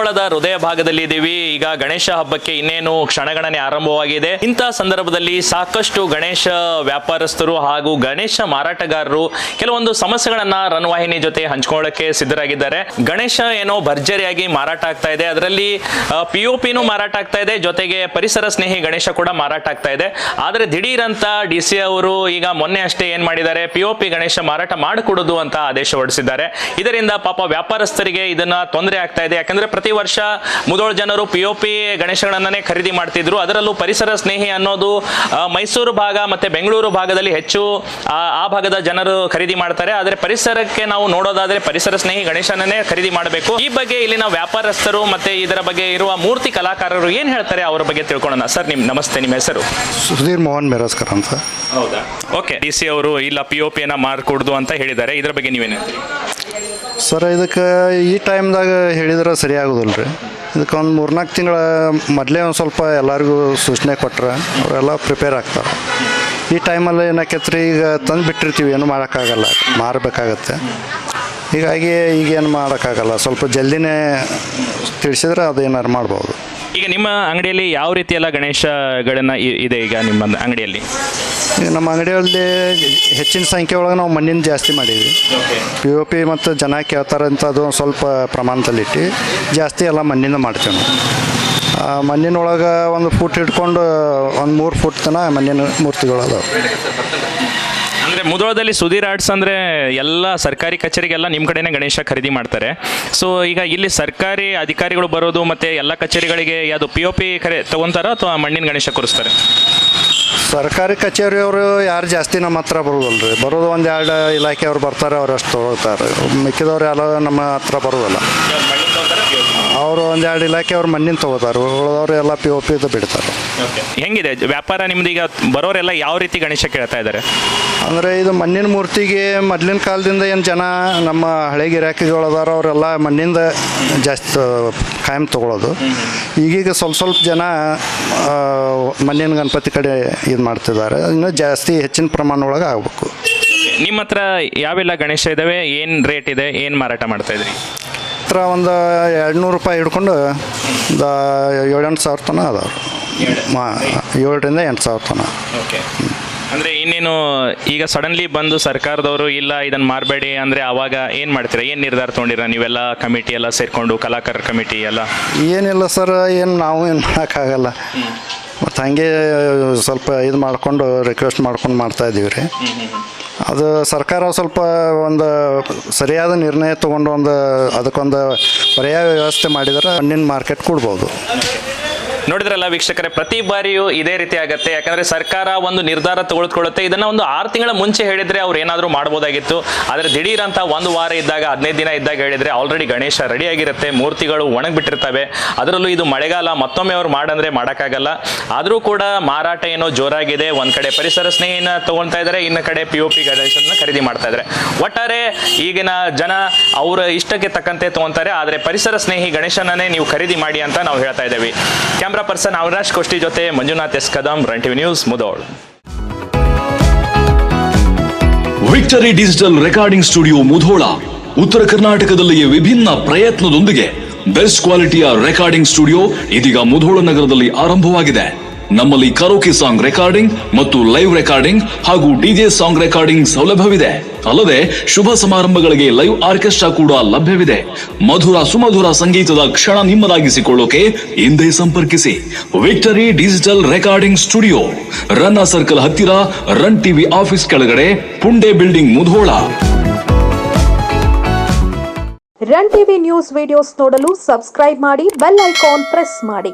ಮಳೆಗಾಲದ ಹೃದಯ ಭಾಗದಲ್ಲಿ ಇದ್ದೀವಿ. ಈಗ ಗಣೇಶ ಹಬ್ಬಕ್ಕೆ ಇನ್ನೇನು ಕ್ಷಣಗಣನೆ ಆರಂಭವಾಗಿದೆ. ಇಂತಹ ಸಂದರ್ಭದಲ್ಲಿ ಸಾಕಷ್ಟು ಗಣೇಶ ವ್ಯಾಪಾರಸ್ಥರು ಹಾಗೂ ಗಣೇಶ ಮಾರಾಟಗಾರರು ಕೆಲವೊಂದು ಸಮಸ್ಯೆಗಳನ್ನ ರನ್ವಾಹಿನಿ ಜೊತೆ ಹಂಚ್ಕೊಳ್ಳಕ್ಕೆ ಸಿದ್ಧರಾಗಿದ್ದಾರೆ. ಗಣೇಶ ಏನೋ ಭರ್ಜರಿಯಾಗಿ ಮಾರಾಟ ಆಗ್ತಾ ಇದೆ. ಅದರಲ್ಲಿ ಪಿಒಪಿನೂ ಮಾರಾಟ ಆಗ್ತಾ ಇದೆ. ಜೊತೆಗೆ ಪರಿಸರ ಸ್ನೇಹಿ ಗಣೇಶ ಕೂಡ ಮಾರಾಟ ಆಗ್ತಾ ಇದೆ. ಆದರೆ ದಿಢೀರಂತ ಡಿ ಸಿ ಅವರು ಈಗ ಮೊನ್ನೆ ಅಷ್ಟೇ ಏನ್ ಮಾಡಿದ್ದಾರೆ? ಪಿಒಪಿ ಗಣೇಶ ಮಾರಾಟ ಮಾಡಿಕೊಡುದು ಅಂತ ಆದೇಶ ಹೊರಡಿಸಿದ್ದಾರೆ. ಇದರಿಂದ ಪಾಪ ವ್ಯಾಪಾರಸ್ಥರಿಗೆ ಇದನ್ನ ತೊಂದರೆ ಆಗ್ತಾ ಇದೆ. ಯಾಕಂದ್ರೆ ಪ್ರತಿ ವರ್ಷ ಮುದೋಳ ಜನರು ಪಿ ಒ ಪಿ ಗಣೇಶಗಳನ್ನೇ ಖರೀದಿ ಮಾಡ್ತಿದ್ರು. ಅದರಲ್ಲೂ ಪರಿಸರ ಸ್ನೇಹಿ ಅನ್ನೋದು ಮೈಸೂರು ಭಾಗ ಮತ್ತೆ ಬೆಂಗಳೂರು ಭಾಗದಲ್ಲಿ ಹೆಚ್ಚು ಆ ಆ ಭಾಗದ ಜನರು ಖರೀದಿ ಮಾಡ್ತಾರೆ. ಆದರೆ ಪರಿಸರಕ್ಕೆ ನಾವು ನೋಡೋದಾದ್ರೆ ಪರಿಸರ ಸ್ನೇಹಿ ಗಣೇಶನನ್ನೇ ಖರೀದಿ ಮಾಡಬೇಕು. ಈ ಬಗ್ಗೆ ಇಲ್ಲಿನ ವ್ಯಾಪಾರಸ್ಥರು ಮತ್ತೆ ಇದರ ಬಗ್ಗೆ ಇರುವ ಮೂರ್ತಿ ಕಲಾಕಾರರು ಏನ್ ಹೇಳ್ತಾರೆ ಅವರ ಬಗ್ಗೆ ತಿಳ್ಕೊಳ್ಳೋಣ. ಸರ್ ನಿಮ್ ನಮಸ್ತೆ ನಿಮ್ಮ ಹೆಸರು? ಸುಧೀರ್ ಮೋಹನ್ ಮೆರಸ್ಕರ್ ಅಂತ. ಹೌದಾ? ಓಕೆ. ಡಿ ಸಿ ಅವರು ಇಲ್ಲ ಪಿ ಒ ಪಿಯನ್ನ ಮಾರ್ಕೊಡ್ದು ಅಂತ ಹೇಳಿದ್ದಾರೆ. ಇದರ ಬಗ್ಗೆ ನೀವೇನು ಹೇಳ್ತೀರಿ? ಸರ್, ಇದಕ್ಕೆ ಈ ಟೈಮ್ದಾಗ ಹೇಳಿದ್ರೆ ಸರಿ ಆಗೋದಿಲ್ಲ ರೀ. ಇದಕ್ಕೆ ಒಂದು ಮೂರ್ನಾಲ್ಕು ತಿಂಗಳ ಮೊದಲೇ ಒಂದು ಸ್ವಲ್ಪ ಎಲ್ಲರಿಗೂ ಸೂಚನೆ ಕೊಟ್ಟರೆ ಅವರೆಲ್ಲ ಪ್ರಿಪೇರ್ ಆಗ್ತಾರೆ. ಈ ಟೈಮಲ್ಲಿ ಏನಾಕೈತೆ ರೀ ಈಗ ತಂದು ಬಿಟ್ಟಿರ್ತೀವಿ, ಏನು ಮಾಡೋಕ್ಕಾಗಲ್ಲ, ಮಾರಬೇಕಾಗತ್ತೆ. ಹೀಗಾಗಿ ಈಗೇನು ಮಾಡೋಕ್ಕಾಗಲ್ಲ, ಸ್ವಲ್ಪ ಜಲ್ದಿನೇ ತಿಳಿಸಿದ್ರೆ ಅದು ಏನಾರು ಮಾಡ್ಬೋದು. ಈಗ ನಿಮ್ಮ ಅಂಗಡಿಯಲ್ಲಿ ಯಾವ ರೀತಿ ಎಲ್ಲ ಗಣೇಶಗಳನ್ನ ಇ- ಇದೆ ಈಗ ನಿಮ್ಮ ಅಂಗಡಿಯಲ್ಲಿ? ಈಗ ನಮ್ಮ ಅಂಗಡಿಯಲ್ಲಿ ಹೆಚ್ಚಿನ ಸಂಖ್ಯೆ ಒಳಗೆ ನಾವು ಮಣ್ಣಿನ ಜಾಸ್ತಿ ಮಾಡೀವಿ ಪಿ ಒ ಪಿ ಮತ್ತು ಜನ ಕೇಳ್ತಾರೆ ಅಂತ ಅದು ಒಂದು ಸ್ವಲ್ಪ ಪ್ರಮಾಣದಲ್ಲಿಟ್ಟು ಜಾಸ್ತಿ ಎಲ್ಲ ಮಣ್ಣಿಂದ ಮಾಡ್ತೀವಿ ನಾವು. ಆ ಮಣ್ಣಿನೊಳಗೆ ಒಂದು ಫುಟ್ ಹಿಡ್ಕೊಂಡು ಒಂದು ಮೂರು ಫುಟ್ ತನಕ ಮಣ್ಣಿನ ಮೂರ್ತಿಗಳು ಅದಾವೆ. ಅಂದ್ರೆ ಮುಧೋಳದಲ್ಲಿ ಸುಧೀರ್ ಆರ್ಟ್ಸ್ ಅಂದ್ರೆ ಎಲ್ಲ ಸರ್ಕಾರಿ ಕಚೇರಿಗೆಲ್ಲ ನಿಮ್ಮ ಕಡೆನೇ ಗಣೇಶ ಖರೀದಿ ಮಾಡ್ತಾರೆ. ಸೊ ಈಗ ಇಲ್ಲಿ ಸರ್ಕಾರಿ ಅಧಿಕಾರಿಗಳು ಬರೋದು ಮತ್ತೆ ಎಲ್ಲ ಕಚೇರಿಗಳಿಗೆ ಯಾವುದು ಪಿ ಒ ಪಿ ಖರೆ ತಗೊಂತಾರ ಅಥವಾ ಮಣ್ಣಿನ ಗಣೇಶ ಕೂರಿಸ್ತಾರೆ? ಸರ್ಕಾರಿ ಕಚೇರಿಯವರು ಯಾರು ಜಾಸ್ತಿ ನಮ್ಮ ಹತ್ರ ಬರೋದಲ್ರಿ. ಬರೋದು ಒಂದು ಎರಡು ಇಲಾಖೆಯವ್ರು ಬರ್ತಾರೆ ಅವ್ರು ಅಷ್ಟು ತೊಗೊಳ್ತಾರೆ. ಮಿಕ್ಕಿದವ್ರು ಎಲ್ಲ ನಮ್ಮ ಹತ್ರ ಬರೋದಲ್ಲ. ಅವರು ಒಂದೆರಡು ಇಲಾಖೆ ಅವ್ರು ಮಣ್ಣಿನ ತಗೋತಾರೆ ಉಳಿದವರು ಎಲ್ಲ ಪಿ ಒ ಪಿದು ಬಿಡ್ತಾರೆ. ಹೆಂಗಿದೆ? ವ್ಯಾಪಾರ ನಿಮ್ದು ಈಗ ಬರೋರೆಲ್ಲ ಯಾವ ರೀತಿ ಗಣೇಶ ಕೇಳ್ತಾ ಇದ್ದಾರೆ? ಅಂದರೆ ಇದು ಮಣ್ಣಿನ ಮೂರ್ತಿಗೆ ಮೊದಲಿನ ಕಾಲದಿಂದ ಏನು ಜನ ನಮ್ಮ ಹಳೆ ಗಿರಾಕಿಗಳು ಅದಾರ ಅವರೆಲ್ಲ ಮಣ್ಣಿಂದ ಜಾಸ್ತಿ ಕಾಯಂ ತಗೊಳ್ಳೋದು ಈಗೀಗ ಸ್ವಲ್ಪ ಸ್ವಲ್ಪ ಜನ ಮಣ್ಣಿನ ಗಣಪತಿ ಕಡೆ ಇದು ಮಾಡ್ತಿದ್ದಾರೆ. ಇನ್ನೂ ಜಾಸ್ತಿ ಹೆಚ್ಚಿನ ಪ್ರಮಾಣ ಒಳಗೆ ಆಗಬೇಕು. ನಿಮ್ಮ ಹತ್ರ ಯಾವೆಲ್ಲ ಗಣೇಶ ಇದಾವೆ? ಏನು ರೇಟ್ ಇದೆ? ಏನು ಮಾರಾಟ ಮಾಡ್ತಾ ಇದ್ರಿ? ಹತ್ರ ಒಂದು ಎರಡು ನೂರು ರೂಪಾಯಿ ಹಿಡ್ಕೊಂಡು ಒಂದು ಏಳೆಂಟು ಸಾವಿರ ತನಕ ಅದಾವೆ ಏಳರಿಂದ ಎಂಟು ಸಾವಿರ ತನಕ. ಓಕೆ. ಅಂದರೆ ಇನ್ನೇನು ಈಗ ಸಡನ್ಲಿ ಬಂದು ಸರ್ಕಾರದವರು ಇಲ್ಲ ಇದನ್ನು ಮಾರಬೇಡಿ ಅಂದರೆ ಆವಾಗ ಏನು ಮಾಡ್ತೀರಾ? ಏನು ನಿರ್ಧಾರ ತಗೊಂಡಿರ ನೀವೆಲ್ಲ ಕಮಿಟಿ ಎಲ್ಲ ಸೇರಿಕೊಂಡು ಕಲಾಕಾರ ಕಮಿಟಿ ಎಲ್ಲ? ಏನಿಲ್ಲ ಸರ್ ಏನು ನಾವು ಏನು ಮಾಡೋಕ್ಕಾಗಲ್ಲ. ಮತ್ತು ಹಾಗೆ ಸ್ವಲ್ಪ ಇದು ಮಾಡಿಕೊಂಡು ರಿಕ್ವೆಸ್ಟ್ ಮಾಡ್ಕೊಂಡು ಮಾಡ್ತಾ ಇದ್ದೀವಿ ರೀ ಅದು ಸರ್ಕಾರ ಸ್ವಲ್ಪ ಒಂದು ಸರಿಯಾದ ನಿರ್ಣಯ ತಗೊಂಡು ಒಂದು ಅದಕ್ಕೊಂದು ಪರ್ಯಾಯ ವ್ಯವಸ್ಥೆ ಮಾಡಿದರೆ ಹಣ್ಣಿನ ಮಾರ್ಕೆಟ್ ಕೊಡ್ಬೋದು. ನೋಡಿದ್ರಲ್ಲ ವೀಕ್ಷಕರೇ, ಪ್ರತಿ ಬಾರಿಯೂ ಇದೇ ರೀತಿ ಆಗುತ್ತೆ. ಯಾಕಂದ್ರೆ ಸರ್ಕಾರ ಒಂದು ನಿರ್ಧಾರ ತಗೊಳ್ಕೊಳ್ಳುತ್ತೆ. ಇದನ್ನ ಒಂದು ಆರು ತಿಂಗಳ ಮುಂಚೆ ಹೇಳಿದ್ರೆ ಅವ್ರು ಏನಾದರೂ ಮಾಡಬಹುದಾಗಿತ್ತು ಆದರೆ ದಿಢೀರಂತ ಒಂದು ವಾರ ಇದ್ದಾಗ, ಹದಿನೈದು ದಿನ ಇದ್ದಾಗ ಹೇಳಿದ್ರೆ ಆಲ್ರೆಡಿ ಗಣೇಶ ರೆಡಿ ಆಗಿರುತ್ತೆ ಮೂರ್ತಿಗಳು ಒಣಗಿಬಿಟ್ಟಿರ್ತವೆ. ಅದರಲ್ಲೂ ಇದು ಮಳೆಗಾಲ, ಮತ್ತೊಮ್ಮೆ ಅವ್ರು ಮಾಡಂದ್ರೆ ಮಾಡೋಕ್ಕಾಗಲ್ಲ. ಆದರೂ ಕೂಡ ಮಾರಾಟ ಏನೋ ಜೋರಾಗಿದೆ. ಒಂದ್ ಕಡೆ ಪರಿಸರ ಸ್ನೇಹಿನ ತಗೊಳ್ತಾ ಇದ್ದಾರೆ ಇನ್ನ ಕಡೆ ಪಿ ಒ ಪಿ ಗಣೇಶನ ಖರೀದಿ ಮಾಡ್ತಾ ಇದ್ದಾರೆ ಒಟ್ಟಾರೆ ಈಗಿನ ಜನ ಅವರ ಇಷ್ಟಕ್ಕೆ ತಕ್ಕಂತೆ ತಗೊಂತಾರೆ ಆದರೆ ಪರಿಸರ ಸ್ನೇಹಿ ಗಣೇಶನನ್ನೇ ನೀವು ಖರೀದಿ ಮಾಡಿ ಅಂತ ನಾವು ಹೇಳ್ತಾ ಇದ್ದೇವೆ. ಕ್ಯಾಮ್ರಾ ಪರ್ಸನ್ ಅವರಾಶ್ ಕೋಷ್ಟಿ ಜೊತೆ Manjunath S Kadam, run TV news, Mudhol. Victory digital recording studio Mudhol. ಉತ್ತರ ಕರ್ನಾಟಕದಲ್ಲಿಯೇ ವಿಭಿನ್ನ ಪ್ರಯತ್ನದೊಂದಿಗೆ ಬೆಸ್ಟ್ ಕ್ವಾಲಿಟಿಯ ರೆಕಾರ್ಡಿಂಗ್ ಸ್ಟುಡಿಯೋ ಇದೀಗ ಮುಧೋಳ ನಗರದಲ್ಲಿ ಆರಂಭವಾಗಿದೆ. ನಮ್ಮಲ್ಲಿ ಕರೋಕಿ ಸಾಂಗ್ ರೆಕಾರ್ಡಿಂಗ್ ಮತ್ತು ಲೈವ್ ರೆಕಾರ್ಡಿಂಗ್ ಹಾಗೂ ಡಿಜೆ ಸಾಂಗ್ ರೆಕಾರ್ಡಿಂಗ್ ಸೌಲಭ್ಯವಿದೆ. ಅಲ್ಲದೆ ಶುಭ ಸಮಾರಂಭಗಳಿಗೆ ಲೈವ್ ಆರ್ಕೆಸ್ಟ್ರಾ ಕೂಡ ಲಭ್ಯವಿದೆ. ಮಧುರ ಸುಮಧುರ ಸಂಗೀತದ ಕ್ಷಣ ನಿಮ್ಮದಾಗಿಸಿಕೊಳ್ಳೋಕೆ ಹಿಂದೆ ಸಂಪರ್ಕಿಸಿ. Victory digital recording studio Ranna circle ಹತ್ತಿರ ರನ್ ಟಿವಿ ಆಫೀಸ್ ಕೆಳಗಡೆ Punde building Mudhol. Run TV news videos ನೋಡಲು ಸಬ್ಸ್ಕ್ರೈಬ್ ಮಾಡಿ ಬೆಲ್ ಐಕಾನ್ ಪ್ರೆಸ್ ಮಾಡಿ.